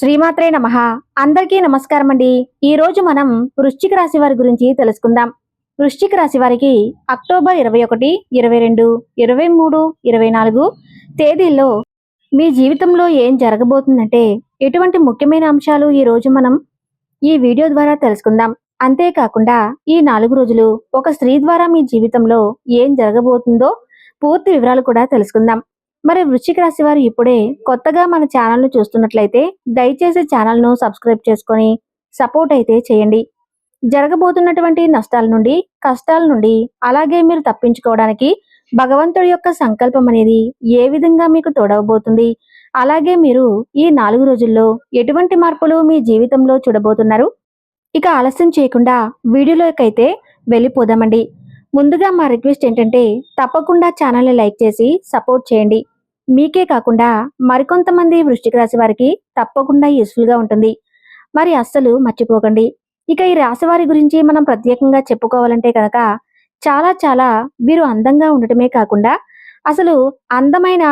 శ్రీమాత్రే నమ. అందరికీ నమస్కారం అండి ఈ రోజు మనం వృశ్చిక రాశి వారి గురించి తెలుసుకుందాం. వృశ్చిక రాశి వారికి అక్టోబర్ ఇరవై ఒకటి ఇరవై రెండు ఇరవై మూడు ఇరవై నాలుగు తేదీల్లో మీ జీవితంలో ఏం జరగబోతుందంటే ఎటువంటి ముఖ్యమైన అంశాలు ఈ రోజు మనం ఈ వీడియో ద్వారా తెలుసుకుందాం. అంతేకాకుండా ఈ నాలుగు రోజులు ఒక స్త్రీ ద్వారా మీ జీవితంలో ఏం జరగబోతుందో పూర్తి వివరాలు కూడా తెలుసుకుందాం. మరి వృశ్చిక రాశి వారు ఇప్పుడే కొత్తగా మన ఛానల్ను చూస్తున్నట్లయితే దయచేసి ఛానల్ను సబ్స్క్రైబ్ చేసుకొని సపోర్ట్ అయితే చేయండి. జరగబోతున్నటువంటి నష్టాల నుండి కష్టాల నుండి అలాగే మీరు తప్పించుకోవడానికి భగవంతుడి యొక్క సంకల్పం అనేది ఏ విధంగా మీకు తోడవబోతుంది? అలాగే మీరు ఈ నాలుగు రోజుల్లో ఎటువంటి మార్పులు మీ జీవితంలో చూడబోతున్నారు? ఇక ఆలస్యం చేయకుండా వీడియోలోకైతే వెళ్ళిపోదామండి. ముందుగా మా రిక్వెస్ట్ ఏంటంటే తప్పకుండా ఛానల్ని లైక్ చేసి సపోర్ట్ చేయండి. మీకే కాకుండా మరికొంతమంది వృష్టికి రాశి వారికి తప్పకుండా యూస్ఫుల్గా ఉంటుంది. మరి అస్సలు మర్చిపోకండి. ఇక ఈ రాశి వారి గురించి మనం ప్రత్యేకంగా చెప్పుకోవాలంటే కనుక చాలా చాలా వీరు అందంగా ఉండటమే కాకుండా అసలు అందమైన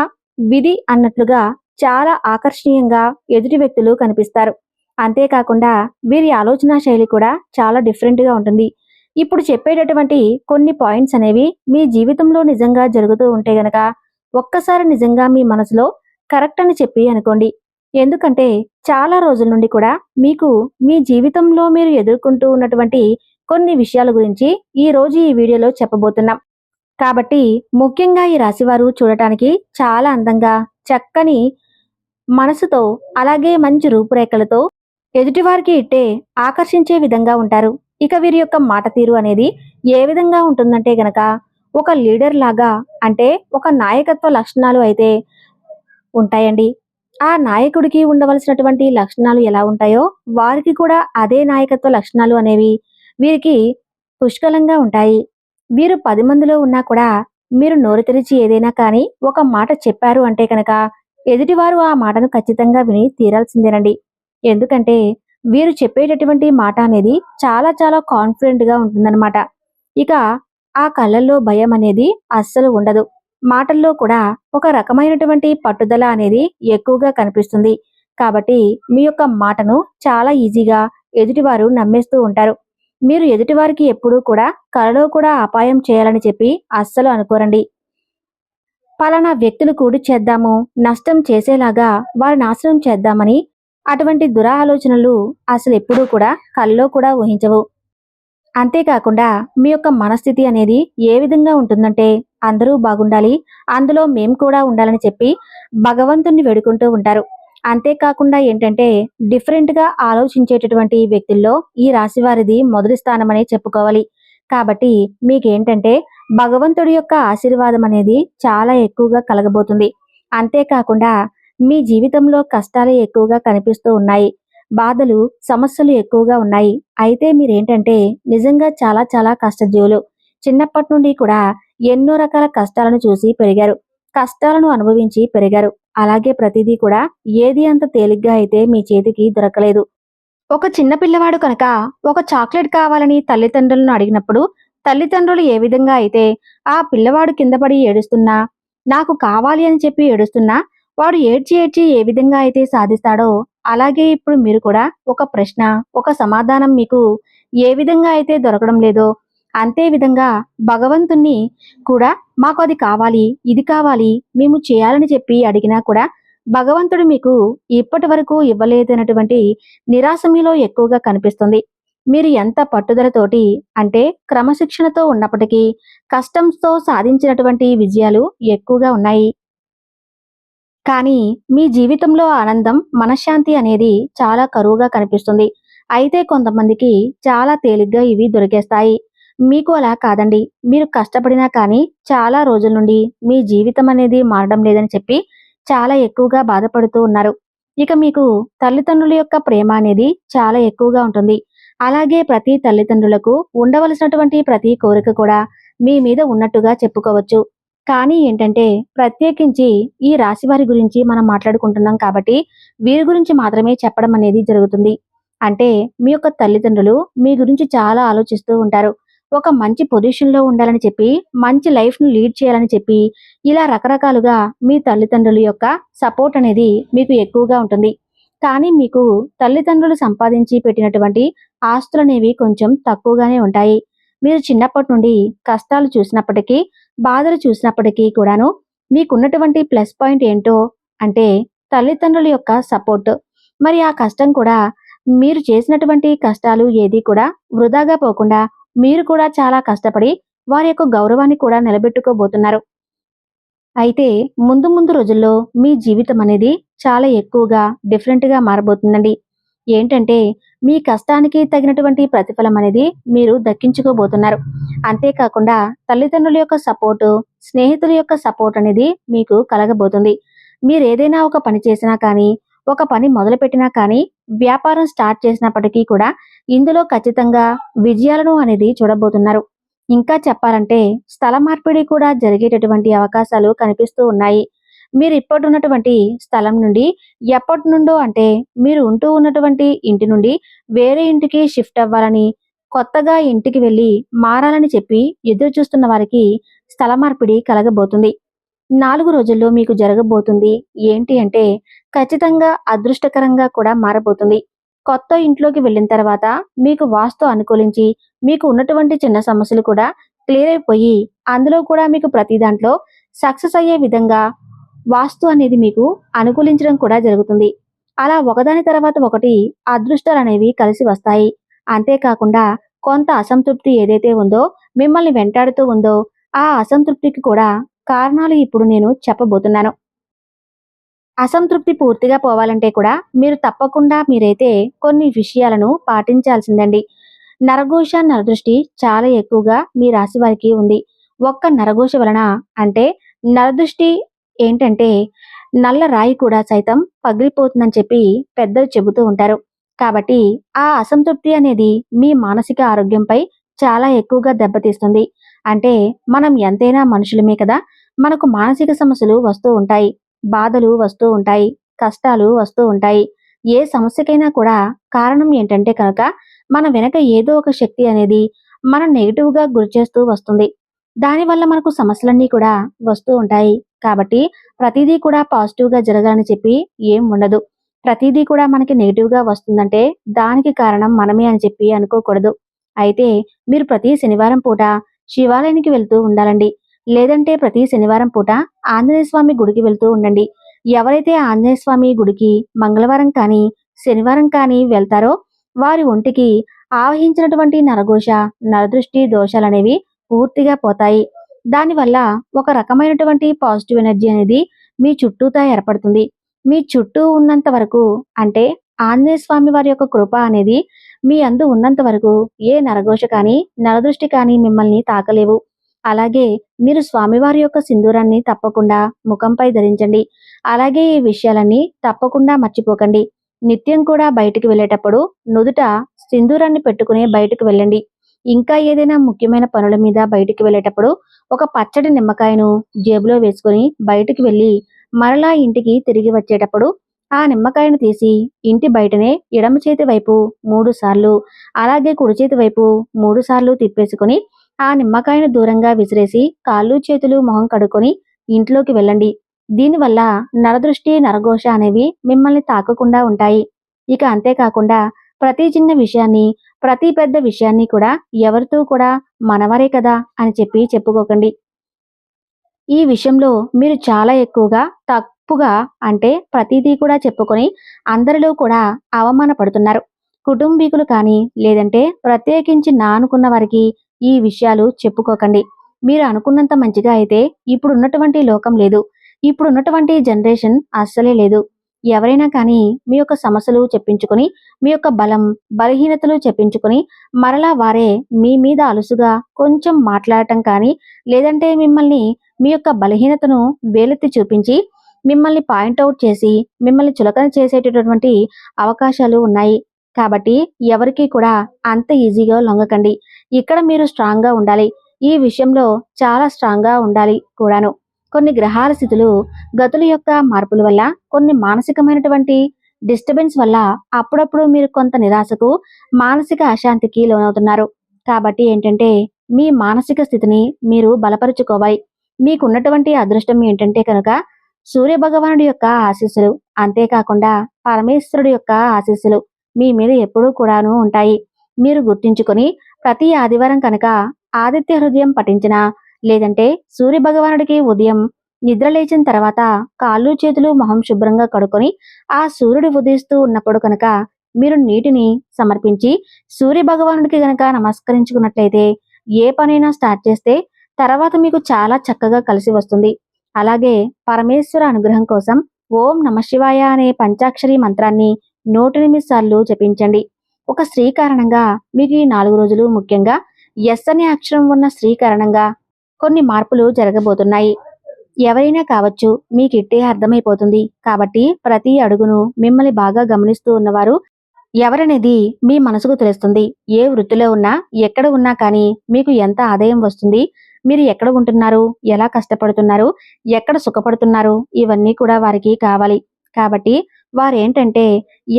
విధి అన్నట్లుగా చాలా ఆకర్షణీయంగా ఎదుటి వ్యక్తులు కనిపిస్తారు. అంతేకాకుండా వీరి ఆలోచన శైలి కూడా చాలా డిఫరెంట్గా ఉంటుంది. ఇప్పుడు చెప్పేటటువంటి కొన్ని పాయింట్స్ అనేవి మీ జీవితంలో నిజంగా జరుగుతూ ఉంటే గనక ఒక్కసారి నిజంగా మీ మనసులో కరెక్ట్ అని చెప్పి అనుకోండి. ఎందుకంటే చాలా రోజుల నుండి కూడా మీకు మీ జీవితంలో మీరు ఎదుర్కొంటూ ఉన్నటువంటి కొన్ని విషయాల గురించి ఈ రోజు ఈ వీడియోలో చెప్పబోతున్నాం. కాబట్టి ముఖ్యంగా ఈ రాశివారు చూడటానికి చాలా అందంగా చక్కని మనసుతో అలాగే మంచి రూపురేఖలతో ఎదుటివారికి ఇట్టే ఆకర్షించే విధంగా ఉంటారు. ఇక వీరి యొక్క మాట తీరు అనేది ఏ విధంగా ఉంటుందంటే గనక ఒక లీడర్ లాగా అంటే ఒక నాయకత్వ లక్షణాలు అయితే ఉంటాయండి. ఆ నాయకుడికి ఉండవలసినటువంటి లక్షణాలు ఎలా ఉంటాయో వారికి కూడా అదే నాయకత్వ లక్షణాలు అనేవి వీరికి పుష్కలంగా ఉంటాయి. వీరు పది మందిలో ఉన్నా కూడా మీరు నోరు తెరిచి ఏదైనా కానీ ఒక మాట చెప్పారు అంటే కనుక ఎదుటివారు ఆ మాటను ఖచ్చితంగా విని తీరాల్సిందేనండి. ఎందుకంటే వీరు చెప్పేటటువంటి మాట అనేది చాలా చాలా కాన్ఫిడెంట్గా ఉంటుందన్నమాట. ఇక ఆ కళ్ళల్లో భయం అనేది అస్సలు ఉండదు. మాటల్లో కూడా ఒక రకమైనటువంటి పట్టుదల అనేది ఎక్కువగా కనిపిస్తుంది. కాబట్టి మీ యొక్క మాటను చాలా ఈజీగా ఎదుటివారు నమ్మేస్తూ ఉంటారు. మీరు ఎదుటివారికి ఎప్పుడూ కూడా కలలో కూడా అపాయం చేయాలని చెప్పి అస్సలు అనుకోరండి. పలానా వ్యక్తులు కూడి చేద్దాము నష్టం చేసేలాగా వారి నాశనం చేద్దామని అటువంటి దురాలోచనలు అసలు ఎప్పుడూ కూడా కల్లో కూడా ఊహించవు. అంతేకాకుండా మీ యొక్క మనస్థితి అనేది ఏ విధంగా ఉంటుందంటే అందరూ బాగుండాలి అందులో మేం కూడా ఉండాలని చెప్పి భగవంతుణ్ణి వేడుకుంటూ ఉంటారు. అంతేకాకుండా ఏంటంటే డిఫరెంట్గా ఆలోచించేటటువంటి వ్యక్తుల్లో ఈ రాశి వారిది మొదటి స్థానం అని చెప్పుకోవాలి. కాబట్టి మీకేంటంటే భగవంతుడి యొక్క ఆశీర్వాదం అనేది చాలా ఎక్కువగా కలగబోతుంది. అంతేకాకుండా మీ జీవితంలో కష్టాలే ఎక్కువగా కనిపిస్తూ ఉన్నాయి. బాధలు సమస్యలు ఎక్కువగా ఉన్నాయి. అయితే మీరేంటంటే నిజంగా చాలా చాలా కష్టజీవులు. చిన్నప్పటి నుండి కూడా ఎన్నో రకాల కష్టాలను చూసి పెరిగారు. కష్టాలను అనుభవించి పెరిగారు. అలాగే ప్రతిదీ కూడా ఏది అంత తేలిగ్గా అయితే మీ చేతికి దొరకలేదు. ఒక చిన్న పిల్లవాడు కనుక ఒక చాక్లెట్ కావాలని తల్లిదండ్రులను అడిగినప్పుడు తల్లిదండ్రులు ఏ విధంగా అయితే ఆ పిల్లవాడు కింద పడి ఏడుస్తున్నా నాకు కావాలి అని చెప్పి ఏడుస్తున్నా వాడు ఏడ్చి ఏడ్చి ఏ విధంగా అయితే సాధిస్తాడో అలాగే ఇప్పుడు మీరు కూడా ఒక ప్రశ్న ఒక సమాధానం మీకు ఏ విధంగా అయితే దొరకడం లేదో అంతే విధంగా భగవంతుణ్ణి కూడా మాకు అది కావాలి ఇది కావాలి మేము చేయాలని చెప్పి అడిగినా కూడా భగవంతుడు మీకు ఇప్పటి వరకు ఇవ్వలేదన్నటువంటి నిరాశ మీలో ఎక్కువగా కనిపిస్తుంది. మీరు ఎంత పట్టుదలతోటి అంటే క్రమశిక్షణతో ఉన్నప్పటికీ కష్టంతో సాధించినటువంటి విజయాలు ఎక్కువగా ఉన్నాయి. కానీ మీ జీవితంలో ఆనందం మనశ్శాంతి అనేది చాలా కరువుగా కనిపిస్తుంది. అయితే కొంతమందికి చాలా తేలిగ్గా ఇవి దొరికేస్తాయి. మీకు అలా కాదండి. మీరు కష్టపడినా కానీ చాలా రోజుల నుండి మీ జీవితం అనేది మారడం లేదని చెప్పి చాలా ఎక్కువగా బాధపడుతూ ఉన్నారు. ఇక మీకు తల్లిదండ్రుల యొక్క ప్రేమ అనేది చాలా ఎక్కువగా ఉంటుంది. అలాగే ప్రతి తల్లిదండ్రులకు ఉండవలసినటువంటి ప్రతి కోరిక కూడా మీ మీద ఉన్నట్టుగా చెప్పుకోవచ్చు. కానీ ఏంటంటే ప్రత్యేకించి ఈ రాశి వారి గురించి మనం మాట్లాడుకుంటున్నాం కాబట్టి వీరి గురించి మాత్రమే చెప్పడం అనేది జరుగుతుంది. అంటే మీ యొక్క తల్లిదండ్రులు మీ గురించి చాలా ఆలోచిస్తూ ఉంటారు. ఒక మంచి పొజిషన్లో ఉండాలని చెప్పి మంచి లైఫ్ను లీడ్ చేయాలని చెప్పి ఇలా రకరకాలుగా మీ తల్లిదండ్రుల యొక్క సపోర్ట్ అనేది మీకు ఎక్కువగా ఉంటుంది. కానీ మీకు తల్లిదండ్రులు సంపాదించి పెట్టినటువంటి ఆస్తులనేవి కొంచెం తక్కువగానే ఉంటాయి. మీరు చిన్నప్పటి నుండి కష్టాలు చూసినప్పటికీ బాధలు చూసినప్పటికీ కూడాను మీకున్నటువంటి ప్లస్ పాయింట్ ఏంటో అంటే తల్లిదండ్రుల యొక్క సపోర్ట్. మరి ఆ కష్టం కూడా మీరు చేసినటువంటి కష్టాలు ఏది కూడా వృధాగా పోకుండా మీరు కూడా చాలా కష్టపడి వారి యొక్క గౌరవాన్ని కూడా నిలబెట్టుకోబోతున్నారు. అయితే ముందు ముందు రోజుల్లో మీ జీవితం అనేది చాలా ఎక్కువగా డిఫరెంట్గా మారబోతుందండి. ఏంటంటే మీ కష్టానికి తగినటువంటి ప్రతిఫలం అనేది మీరు దక్కించుకోబోతున్నారు. అంతేకాకుండా తల్లిదండ్రుల యొక్క సపోర్టు స్నేహితుల యొక్క సపోర్ట్ అనేది మీకు కలగబోతుంది. మీరు ఏదైనా ఒక పని చేసినా కానీ ఒక పని మొదలుపెట్టినా కానీ వ్యాపారం స్టార్ట్ చేసినప్పటికీ కూడా ఇందులో ఖచ్చితంగా విజయాలను అనేది చూడబోతున్నారు. ఇంకా చెప్పాలంటే స్థల మార్పిడి కూడా జరిగేటటువంటి అవకాశాలు కనిపిస్తూ ఉన్నాయి. మీరు ఇప్పటి ఉన్నటువంటి స్థలం నుండి ఎప్పటి నుండో అంటే మీరు ఉంటూ ఉన్నటువంటి ఇంటి నుండి వేరే ఇంటికి షిఫ్ట్ అవ్వాలని కొత్తగా ఇంటికి వెళ్ళి మారాలని చెప్పి ఎదురు చూస్తున్న వారికి స్థల మార్పిడి కలగబోతుంది. నాలుగు రోజుల్లో మీకు జరగబోతుంది. ఏంటి అంటే ఖచ్చితంగా అదృష్టకరంగా కూడా మారబోతుంది. కొత్త ఇంట్లోకి వెళ్ళిన తర్వాత మీకు వాస్తు అనుకూలించి మీకు ఉన్నటువంటి చిన్న సమస్యలు కూడా క్లియర్ అయిపోయి అందులో కూడా మీకు ప్రతి దాంట్లో సక్సెస్ అయ్యే విధంగా వాస్తు అనేది మీకు అనుకూలించడం కూడా జరుగుతుంది. అలా ఒకదాని తర్వాత ఒకటి అదృష్టాలు అనేవి కలిసి వస్తాయి. అంతేకాకుండా కొంత అసంతృప్తి ఏదైతే ఉందో మిమ్మల్ని వెంటాడుతూ ఉందో ఆ అసంతృప్తికి కూడా కారణాలు ఇప్పుడు నేను చెప్పబోతున్నాను. అసంతృప్తి పూర్తిగా పోవాలంటే కూడా మీరు తప్పకుండా మీరైతే కొన్ని విషయాలను పాటించాల్సిందండి. నరఘోష నరదృష్టి చాలా ఎక్కువగా మీ రాశి వారికి ఉంది. ఒక్క నరఘోష వలన అంటే నరదృష్టి ఏంటంటే నల్ల రాయి కూడా సైతం పగిలిపోతుందని చెప్పి పెద్దలు చెబుతూ ఉంటారు. కాబట్టి ఆ అసంతృప్తి అనేది మీ మానసిక ఆరోగ్యంపై చాలా ఎక్కువగా దెబ్బతీస్తుంది. అంటే మనం ఎంతైనా మనుషులమే కదా మనకు మానసిక సమస్యలు వస్తూ ఉంటాయి. బాధలు వస్తూ ఉంటాయి. కష్టాలు వస్తూ ఉంటాయి. ఏ సమస్యకైనా కూడా కారణం ఏంటంటే కనుక మన వెనక ఏదో ఒక శక్తి అనేది మనం నెగిటివ్గా గురి గురిచేస్తూ వస్తుంది. దానివల్ల మనకు సమస్యలన్నీ కూడా వస్తూ ఉంటాయి. కాబట్టి ప్రతిదీ కూడా పాజిటివ్గా జరగాలని చెప్పి ఏం ఉండదు. ప్రతిదీ కూడా మనకి నెగిటివ్గా వస్తుందంటే దానికి కారణం మనమే అని చెప్పి అనుకోకూడదు. అయితే మీరు ప్రతి శనివారం పూట శివాలయానికి వెళ్తూ ఉండాలండి. లేదంటే ప్రతి శనివారం పూట ఆంజనేయ స్వామి గుడికి వెళ్తూ ఉండండి. ఎవరైతే ఆంజనేయ స్వామి గుడికి మంగళవారం కానీ శనివారం కానీ వెళ్తారో వారి ఒంటికి ఆవహించినటువంటి నరఘోష నరదృష్టి దోషాలనేవి పూర్తిగా పోతాయి. దానివల్ల ఒక రకమైనటువంటి పాజిటివ్ ఎనర్జీ అనేది మీ చుట్టూతా ఏర్పడుతుంది. మీ చుట్టూ ఉన్నంత వరకు అంటే ఆంజనేయ స్వామి వారి యొక్క కృప అనేది మీ అందు ఉన్నంత వరకు ఏ నరఘోష కానీ నరదృష్టి కానీ మిమ్మల్ని తాకలేవు. అలాగే మీరు స్వామివారి యొక్క సింధూరాన్ని తప్పకుండా ముఖంపై ధరించండి. అలాగే ఈ విషయాలన్నీ తప్పకుండా మర్చిపోకండి. నిత్యం కూడా బయటికి వెళ్ళేటప్పుడు నుదుట సింధూరాన్ని పెట్టుకుని బయటకు వెళ్ళండి. ఇంకా ఏదైనా ముఖ్యమైన పనుల మీద బయటికి వెళ్ళేటప్పుడు ఒక పచ్చడి నిమ్మకాయను జేబులో వేసుకొని బయటికి వెళ్ళి మరలా ఇంటికి తిరిగి వచ్చేటప్పుడు ఆ నిమ్మకాయను తీసి ఇంటి బయటనే ఎడమ చేతి వైపు మూడు సార్లు అలాగే కుడి చేతి వైపు మూడు సార్లు తిప్పేసుకొని ఆ నిమ్మకాయను దూరంగా విసిరేసి కాళ్ళు చేతులు మొహం కడుక్కొని ఇంట్లోకి వెళ్ళండి. దీనివల్ల నరదృష్టి నరఘోష అనేవి మిమ్మల్ని తాకకుండా ఉంటాయి. ఇక అంతేకాకుండా ప్రతి చిన్న విషయాన్ని ప్రతి పెద్ద విషయాన్ని కూడా ఎవరితో కూడా మనవరే కదా అని చెప్పి చెప్పుకోకండి. ఈ విషయంలో మీరు చాలా ఎక్కువగా తప్పుగా అంటే ప్రతిదీ కూడా చెప్పుకొని అందరిలో కూడా అవమానపడుతున్నారు. కుటుంబీకులు కానీ లేదంటే ప్రత్యేకించి నా అనుకున్న వారికి ఈ విషయాలు చెప్పుకోకండి. మీరు అనుకున్నంత మంచిగా అయితే ఇప్పుడున్నటువంటి లోకం లేదు. ఇప్పుడున్నటువంటి జనరేషన్ అస్సలే లేదు. ఎవరైనా కానీ మీ యొక్క సమస్యలు చెప్పించుకొని మీ యొక్క బలం బలహీనతలు చెప్పించుకొని మరలా వారే మీ మీద అలుసుగా కొంచెం మాట్లాడటం కానీ లేదంటే మిమ్మల్ని మీ యొక్క బలహీనతను వేలెత్తి చూపించి మిమ్మల్ని పాయింట్అవుట్ చేసి మిమ్మల్ని చులకన చేసేటటువంటి అవకాశాలు ఉన్నాయి. కాబట్టి ఎవరికి కూడా అంత ఈజీగా లొంగకండి. ఇక్కడ మీరు స్ట్రాంగ్గా ఉండాలి. ఈ విషయంలో చాలా స్ట్రాంగ్గా ఉండాలి కూడాను. కొన్ని గ్రహాల స్థితులు గతుల యొక్క మార్పుల వల్ల కొన్ని మానసికమైనటువంటి డిస్టర్బెన్స్ వల్ల అప్పుడప్పుడు మీరు కొంత నిరాశకు మానసిక అశాంతికి లోనవుతున్నారు. కాబట్టి ఏంటంటే మీ మానసిక స్థితిని మీరు బలపరుచుకోవాలి. మీకున్నటువంటి అదృష్టం ఏంటంటే కనుక సూర్య భగవానుడి యొక్క ఆశీస్సులు అంతేకాకుండా పరమేశ్వరుడి యొక్క ఆశీస్సులు మీ మీద ఎప్పుడూ కూడాను ఉంటాయి. మీరు గుర్తించుకొని ప్రతి ఆదివారం కనుక ఆదిత్య హృదయం పఠించిన లేదంటే సూర్య భగవానుడికి ఉదయం నిద్ర లేచిన తర్వాత కాళ్ళు చేతులు మొహం శుభ్రంగా కడుక్కొని ఆ సూర్యుడు ఉదయిస్తూ ఉన్నప్పుడు కనుక మీరు నీటిని సమర్పించి సూర్య భగవానుడికి గనక నమస్కరించుకున్నట్లయితే ఏ పనైనా స్టార్ట్ చేస్తే తర్వాత మీకు చాలా చక్కగా కలిసి వస్తుంది. అలాగే పరమేశ్వర అనుగ్రహం కోసం ఓం నమ శివాయ అనే పంచాక్షరి మంత్రాన్ని నూట ఎనిమిది సార్లు జపించండి. ఒక స్త్రీ కారణంగా మీకు ఈ నాలుగు రోజులు ముఖ్యంగా ఎస్ అనే అక్షరం ఉన్న స్త్రీ కారణంగా కొన్ని మార్పులు జరగబోతున్నాయి. ఎవరైనా కావచ్చు మీకు ఇట్టే అర్థమైపోతుంది. కాబట్టి ప్రతి అడుగును మిమ్మల్ని బాగా గమనిస్తూ ఉన్నవారు ఎవరనేది మీ మనసుకు తెలుస్తుంది. ఏ వృత్తిలో ఉన్నా ఎక్కడ ఉన్నా కానీ మీకు ఎంత ఆదాయం వస్తుంది మీరు ఎక్కడ ఉంటున్నారు ఎలా కష్టపడుతున్నారు ఎక్కడ సుఖపడుతున్నారు ఇవన్నీ కూడా వారికి కావాలి. కాబట్టి వారేంటంటే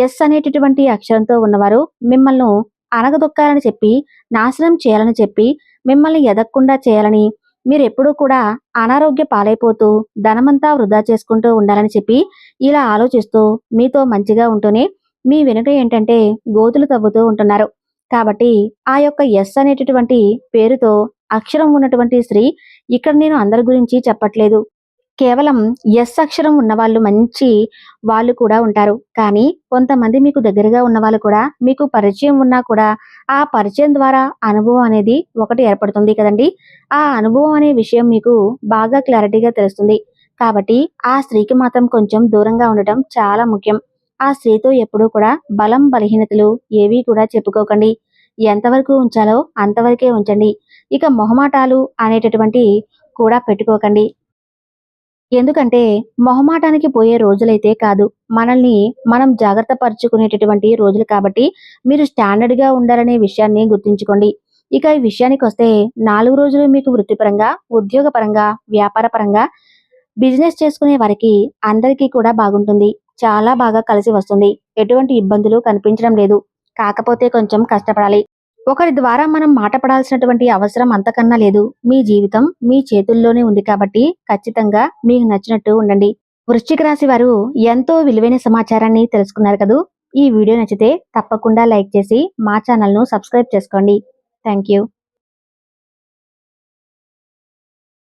ఎస్ అనేటటువంటి అక్షరంతో ఉన్నవారు మిమ్మల్ని అనగదొక్కాలని చెప్పి నాశనం చేయాలని చెప్పి మిమ్మల్ని ఎదగకుండా చేయాలని మీరు ఎప్పుడూ కూడా అనారోగ్య పాలైపోతూ ధనమంతా వృధా చేసుకుంటూ ఉండాలని చెప్పి ఇలా ఆలోచిస్తూ మీతో మంచిగా ఉంటూనే మీ వెనుక ఏంటంటే గోతులు తవ్వుతూ ఉంటున్నారు. కాబట్టి ఆ యొక్క ఎస్ అనేటటువంటి పేరుతో అక్షరం ఉన్నటువంటి స్త్రీ ఇక్కడ నేను అందరి గురించి చెప్పట్లేదు. కేవలం ఎస్ అక్షరం ఉన్న వాళ్ళు మంచి వాళ్ళు కూడా ఉంటారు. కానీ కొంతమంది మీకు దగ్గరగా ఉన్న వాళ్ళు కూడా మీకు పరిచయం ఉన్నా కూడా ఆ పరిచయం ద్వారా అనుభవం అనేది ఒకటి ఏర్పడుతుంది కదండి. ఆ అనుభవం అనే విషయం మీకు బాగా క్లారిటీగా తెలుస్తుంది. కాబట్టి ఆ స్త్రీకి మాత్రం కొంచెం దూరంగా ఉండటం చాలా ముఖ్యం. ఆ స్త్రీతో ఎప్పుడూ కూడా బలం బలహీనతలు ఏవి కూడా చెప్పుకోకండి. ఎంతవరకు ఉంచాలో అంతవరకే ఉంచండి. ఇక మొహమాటాలు అనేటటువంటి కూడా పెట్టుకోకండి. ఎందుకంటే మొహమాటానికి పోయే రోజులైతే కాదు. మనల్ని మనం జాగ్రత్త పరుచుకునేటటువంటి రోజులు కాబట్టి మీరు స్టాండర్డ్గా ఉండాలనే విషయాన్ని గుర్తుంచుకోండి. ఇక ఈ విషయానికి వస్తే నాలుగు రోజులు మీకు వృత్తిపరంగా ఉద్యోగపరంగా వ్యాపార పరంగా బిజినెస్ చేసుకునే వారికి అందరికీ కూడా బాగుంటుంది. చాలా బాగా కలిసి వస్తుంది. ఎటువంటి ఇబ్బందులు కనిపించడం లేదు. కాకపోతే కొంచెం కష్టపడాలి. ఒకరి ద్వారా మనం మాట పడాల్సినటువంటి అవసరం అంతకన్నా లేదు. మీ జీవితం మీ చేతుల్లోనే ఉంది కాబట్టి ఖచ్చితంగా మీకు నచ్చినట్టు ఉండండి. వృశ్చిక రాశి వారు ఎంతో విలువైన సమాచారాన్ని తెలుసుకున్నారు కదూ? ఈ వీడియో నచ్చితే తప్పకుండా లైక్ చేసి మా ఛానల్ను సబ్స్క్రైబ్ చేసుకోండి. Thank you.